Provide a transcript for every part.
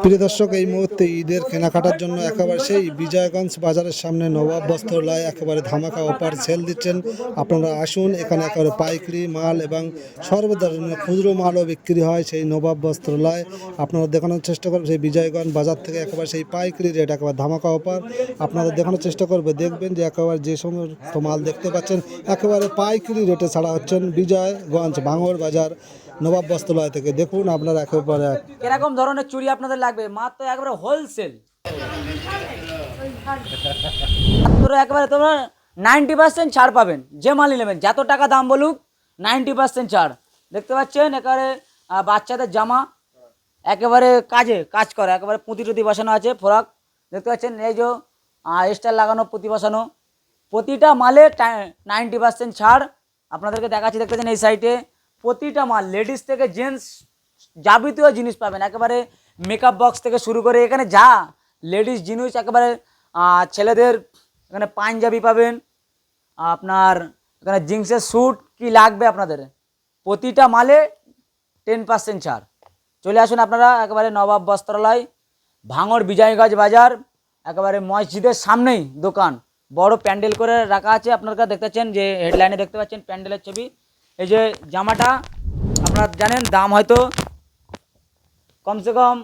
প্রিয় দর্শক, এই মুহূর্তে ঈদের কেনাকাটার জন্য একেবারে সেই বিজয়গঞ্জ বাজারের সামনে নবাব বস্ত্রালয় একেবারে ধামাকা অপার সেল দিচ্ছেন। আপনারা আসুন, এখানে একেবারে পাইকারি মাল এবং সর্ব ধরনের খুচরো মালও বিক্রি হয় সেই নবাব বস্ত্রালয় আপনারা দেখানোর চেষ্টা করবেন সেই বিজয়গঞ্জ বাজার থেকে একেবারে সেই পাইকারি রেট, একেবারে ধামাকা অপার আপনারা দেখানোর চেষ্টা করবে, দেখবেন যে একেবারে যে সমস্ত মাল দেখতে পাচ্ছেন, একেবারে পাইকারি রেটে ছাড়া হচ্ছেন বিজয়গঞ্জ ভাঙড় বাজার। নবাব বস্ত্রালয় থেকে। দেখুন আপনারা একেবারে কীরকম ধরনের চুড়ি আপনাদের লাগবে? মাত্র একবারে হোলসেল একবারে তোমরা নাইনটি পার্সেন্ট ছাড় পাবেন। যে মালই নেবেন, যত টাকা দাম বলুক নাইনটি পার্সেন্ট ছাড়। দেখতে পাচ্ছেন? একেবারে বাচ্চাদের জামা, একেবারে কাজে, কাজ করে, একেবারে পুঁতি টুতি বসানো আছে, ফোরাক। দেখতে পাচ্ছেন? এই যে স্টার লাগানো, পুঁতি বসানো। প্রতিটা মালে নাইনটি পার্সেন্ট ছাড়। আপনাদেরকে দেখাচ্ছি, দেখতে পাচ্ছেন এই সাইটে প্রতিটা মাল লেডিস থেকে জেন্টস যাবতীয় জিনিস পাবেন। একেবারে মেকআপ বক্স থেকে শুরু করে এখানে যা লেডিস জিনিস একেবারে ছেলেদের এখানে পাঞ্জাবি পাবেন, আপনার এখানে জিন্সের স্যুট কি লাগবে আপনাদের? প্রতিটা মালে টেন পার্সেন্ট ছাড়। চলে আসুন আপনারা একেবারে নবাব বস্ত্রালয়, ভাঙড় বিজয়গঞ্জ বাজার, একেবারে মসজিদের সামনেই দোকান। বড় প্যান্ডেল করে রাখা আছে। আপনারা দেখতে পাচ্ছেন যে হেডলাইনে দেখতে পাচ্ছেন প্যান্ডেলের ছবি। এই যে জামাটা, আপনারা জানেন দাম হয়তো কমসে কম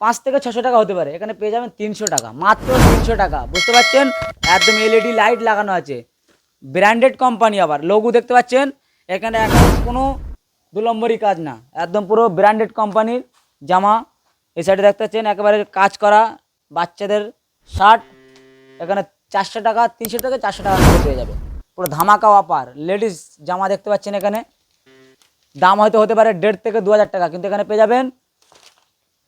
পাঁচ থেকে ছশো টাকা হতে পারে। এখানে পেয়ে যাবেন তিনশো টাকা, মাত্র তিনশো টাকা। বুঝতে পারছেন? একদম এলইডি লাইট লাগানো আছে। ব্র্যান্ডেড কোম্পানি আবার। লঘু দেখতে পাচ্ছেন? এখানে এখন কোনো দু নম্বরই কাজ না। একদম পুরো ব্র্যান্ডেড কোম্পানির জামা। এই সাইডে দেখতে পাচ্ছেন, একেবারে কাজ করা বাচ্চাদের শার্ট। এখানে চারশো টাকা, তিনশো টাকা চারশো টাকা পেয়ে যাবে। পুরো ধামাকা অপার লেডিস জামা দেখতে পাচ্ছেন এখানে। দাম হয়তো হতে পারে দেড় থেকে দু হাজার টাকা, কিন্তু এখানে পেয়ে যাবেন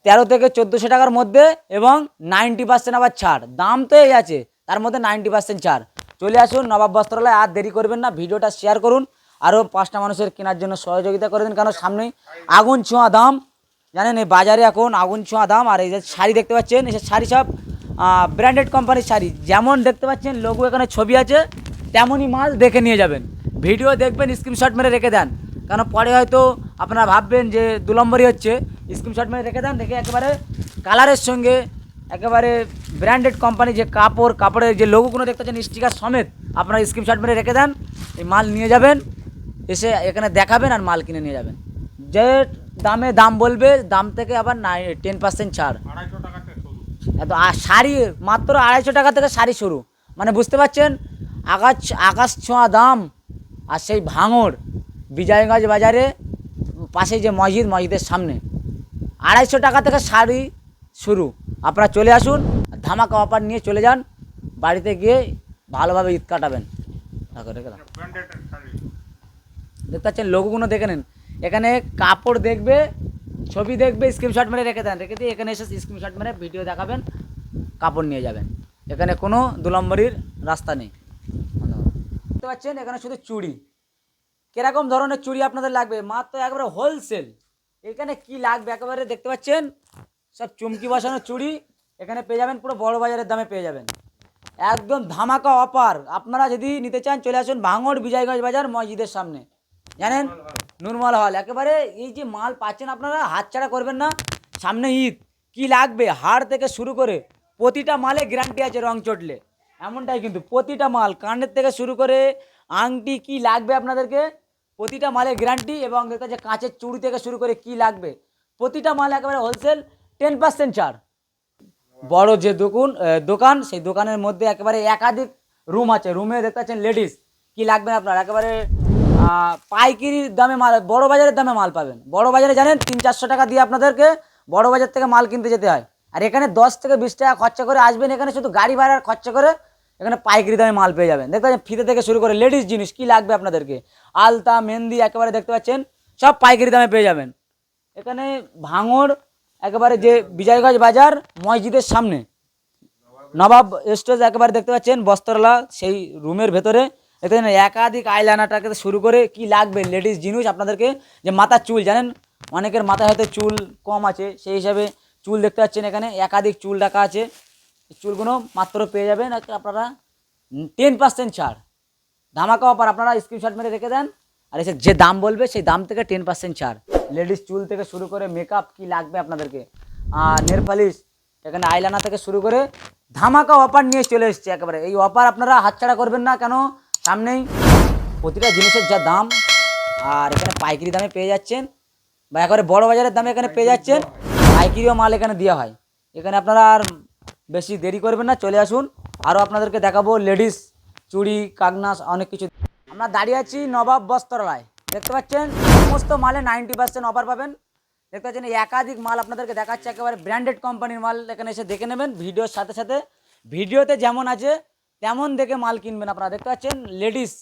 তেরো থেকে চোদ্দোশো টাকার মধ্যে এবং নাইনটি পার্সেন্ট আবার ছাড়। দাম তো এই আছে, তার মধ্যে নাইনটি পার্সেন্ট ছাড়। চলে আসুন নবাব বস্ত্রালয়, আর দেরি করবেন না, ভিডিওটা শেয়ার করুন। আরও পাঁচটা মানুষের কেনার জন্য সহযোগিতা করে দিন, কারণ সামনেই আগুন ছোঁয়া দাম। জানেন এই বাজারে এখন আগুন ছোঁয়া দাম, আর এই যে শাড়ি দেখতে পাচ্ছেন, এই শাড়ি সব ব্র্যান্ডেড কোম্পানির শাড়ি। যেমন দেখতে পাচ্ছেন লোগো এখানে ছবি আছে। তেমনই মাল দেখে নিয়ে যাবেন। ভিডিও দেখবেন স্ক্রিনশট মেরে রেখে দেন। কারণ পরে হয়তো আপনারা ভাববেন যে দু নম্বরই হচ্ছে। স্ক্রিনশট মেরে রেখে দেন দেখে একেবারে কালারের সঙ্গে একেবারে ব্র্যান্ডেড কোম্পানি যে কাপড় কাপড়ের যে লোগোগুলো দেখতে পাচ্ছেন স্টিকার সমেত আপনারা স্ক্রিনশট মেরে রেখে দেন এই মাল নিয়ে যাবেন এসে এখানে দেখাবেন আর মাল কিনে নিয়ে যাবেন। যে দামে দাম বলবে দাম থেকে আবার নাই টেন পার্সেন্ট ছাড়। এত আর শাড়ি মাত্র আড়াইশো টাকা থেকে শাড়ি শুরু। মানে বুঝতে পারছেন? আকাশ আকাশ ছোঁয়া দাম আর সেই ভাঙড় বিজয়গঞ্জ বাজারে পাশে যে মসজিদ, মসজিদের সামনে। আড়াইশো টাকা থেকে শাড়ি শুরু। আপনারা চলে আসুন, ধামাকা অফার নিয়ে চলে যান, বাড়িতে গিয়ে ভালোভাবে ঈদ কাটাবেন। দেখতে পাচ্ছেন? লোকগুলো দেখে নেন। এখানে কাপড় দেখবে, ছবি দেখবে স্ক্রিনশট মেরে রেখে দেন। রেখে দিয়ে এখানে এসে স্ক্রিনশট মেরে ভিডিও দেখাবেন, কাপড় নিয়ে যাবেন। এখানে কোনো দু নম্বরীর রাস্তা নেই। দেখতে পাচ্ছেন, এখানে শুধু চুড়ি। কীরকম ধরনের চুড়ি আপনাদের লাগবে? মাত্র একবারে হোলসেল এখানে কি লাগবে একেবারে দেখতে পাচ্ছেন? সব চুমকি বসানো চুড়ি। এখানে পেয়ে যাবেন পুরো বড় বাজারের দামে পেয়ে যাবেন। একদম ধামাকা অপার আপনারা যদি নিতে চান, চলে আসুন ভাঙড় বিজয়গঞ্জ বাজার মসজিদের সামনে। জানেন? নুরমাল হল একেবারে এই যে মাল পাচ্ছেন আপনারা, হাতছাড়া করবেন না। সামনে ঈদ। কি লাগবে? হাড় থেকে শুরু করে প্রতিটা মালে গ্যারান্টি আছে রং চটলে এমনটাই কিন্তু প্রতিটা মাল কানের থেকে শুরু করে আংটি কি লাগবে আপনাদেরকে? প্রতিটা মালের গ্যারান্টি এবং দেখতে যে কাঁচের চুড়ি থেকে শুরু করে কি লাগবে? প্রতিটা মাল একেবারে হোলসেল টেন পার্সেন্ট ছাড়। বড় যে দোকান দোকান সেই দোকানের মধ্যে একেবারে একাধিক রুম আছে। রুমে দেখতে পাচ্ছেন লেডিস কি লাগবে আপনার? একেবারে আহ, পাইকারি দামে মাল বড় বাজারের দামে মাল পাবেন। বড় বাজারে জানেন তিন চারশো টাকা দিয়ে আপনাদেরকে বড় বাজার থেকে মাল কিনতে যেতে হয়। আর এখানে দশ থেকে বিশ টাকা খরচা করে আসবেন। এখানে শুধু গাড়ি ভাড়ার খরচা করে এখানে পাইকারি দামে মাল পেয়ে যাবেন। দেখতে পাচ্ছেন, ফিতে থেকে শুরু করে লেডিস জিনিস কি লাগবে আপনাদেরকে? আলতা, মেহেন্দি একেবারে দেখতে পাচ্ছেন, সব পাইকারি দামে পেয়ে যাবেন। এখানে ভাঙড়, একেবারে যে বিজয়গঞ্জ বাজার, মসজিদের সামনে। নবাব স্টেজ একেবারে দেখতে পাচ্ছেন, বস্ত্রলা, সেই রুমের ভেতরে। এখানে একাধিক আইলানাটাকে শুরু করে কি লাগবে, লেডিস জিনিস আপনাদেরকে, যে মাথার চুল, জানেন? অনেকের মাথায় হয়তো চুল কম আছে, সেই হিসাবে চুল দেখতে পাচ্ছেন এখানে, একাধিক চুল রাখা আছে। চুলগুলো মাত্র পেয়ে যাবেন আপনারা টেন পার্সেন্ট ছাড়। ধামাকা অফার আপনারা স্ক্রিনশট মেরে রেখে দেন, আর এসে যে দাম বলবে সেই দাম থেকে টেন পার্সেন্ট ছাড়। লেডিস চুল থেকে শুরু করে মেকআপ কি লাগবে আপনাদেরকে? আর পালিশ এখানে আইলানা থেকে শুরু করে ধামাকা অফার নিয়ে চলে এসছে একেবারে। এই অফার আপনারা হাতছাড়া করবেন না কেন? সামনেই প্রতিটা জিনিসের যা দাম, আর এখানে পাইকারি দামে পেয়ে যাচ্ছেন, বা একেবারে বড় বাজারের দামে এখানে পেয়ে যাচ্ছেন, পাইকারিও মাল এখানে দেওয়া হয়। এখানে আপনারা আর বেশি দেরি করবেন না, চলে আসুন। আরও আপনাদেরকে দেখাবো লেডিস চুড়ি, কাগনাস, অনেক কিছু। আমরা দাঁড়িয়ে আছি নবাব বস্ত্রালয়। দেখতে পাচ্ছেন, সমস্ত মালে নাইনটি পার্সেন্ট অফার পাবেন। দেখতে পাচ্ছেন একাধিক মাল আপনাদেরকে দেখাচ্ছে, একেবারে ব্র্যান্ডেড কোম্পানির মাল এখানে এসে দেখে নেবেন ভিডিওর সাথে সাথে। ভিডিওতে যেমন আছে, তেমন দেখে মাল কিনবেন আপনারা। দেখতে পাচ্ছেন, লেডিস,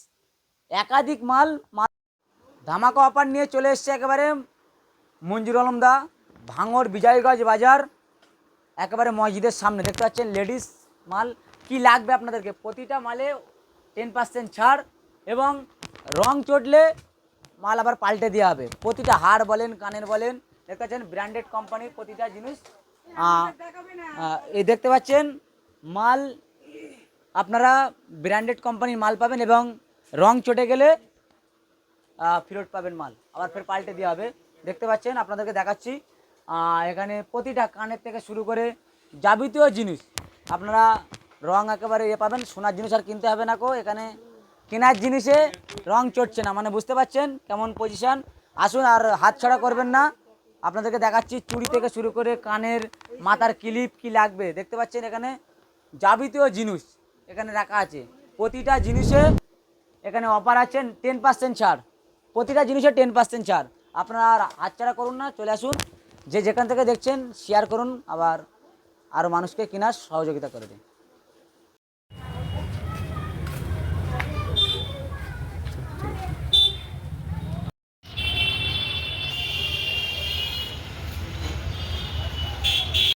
একাধিক মাল মাল। ধামাকা অফার নিয়ে চলে এসছে একেবারে মঞ্জুর আলম দা ভাঙর বিজয়গঞ্জ বাজার। একেবারে মসজিদের সামনে। দেখতে পাচ্ছেন লেডিস মাল কি লাগবে আপনাদেরকে? প্রতিটা মালে টেন পার্সেন্ট ছাড় এবং রং চটলে মাল আবার পাল্টে দেওয়া হবে। প্রতিটা হার বলেন, কানের বলেন, দেখতে পাচ্ছেন ব্র্যান্ডেড কোম্পানির প্রতিটা জিনিস এই দেখতে পাচ্ছেন মাল আপনারা ব্র্যান্ডেড কোম্পানির মাল পাবেন এবং রং চটে গেলে ফেরত পাবেন মাল। আবার ফের পাল্টে দেওয়া হবে। দেখতে পাচ্ছেন, আপনাদেরকে দেখাচ্ছি। এখানে প্রতিটা কানের থেকে শুরু করে যাবতীয় জিনিস। আপনারা রং একেবারে ইয়ে পাবেন, সোনার জিনিস আর কিনতে হবে না কো, এখানে কেনার জিনিসে রং চড়ছে না। মানে বুঝতে পারছেন কেমন পজিশান আসুন আর হাত ছাড়া করবেন না। আপনাদেরকে দেখাচ্ছি চুড়ি থেকে শুরু করে কানের মাথার ক্লিপ কি লাগবে। দেখতে পাচ্ছেন এখানে যাবতীয় জিনিস এখানে রাখা আছে। প্রতিটা জিনিসে এখানে অফার আছে টেন পার্সেন্ট ছাড়। প্রতিটা জিনিসে টেন পার্সেন্ট ছাড়। আপনারা হাতছাড়া করুন না, চলে আসুন। যে যেখান থেকে দেখছেন শেয়ার করুন আবার আরও মানুষকে কেনার সহযোগিতা করে দিন।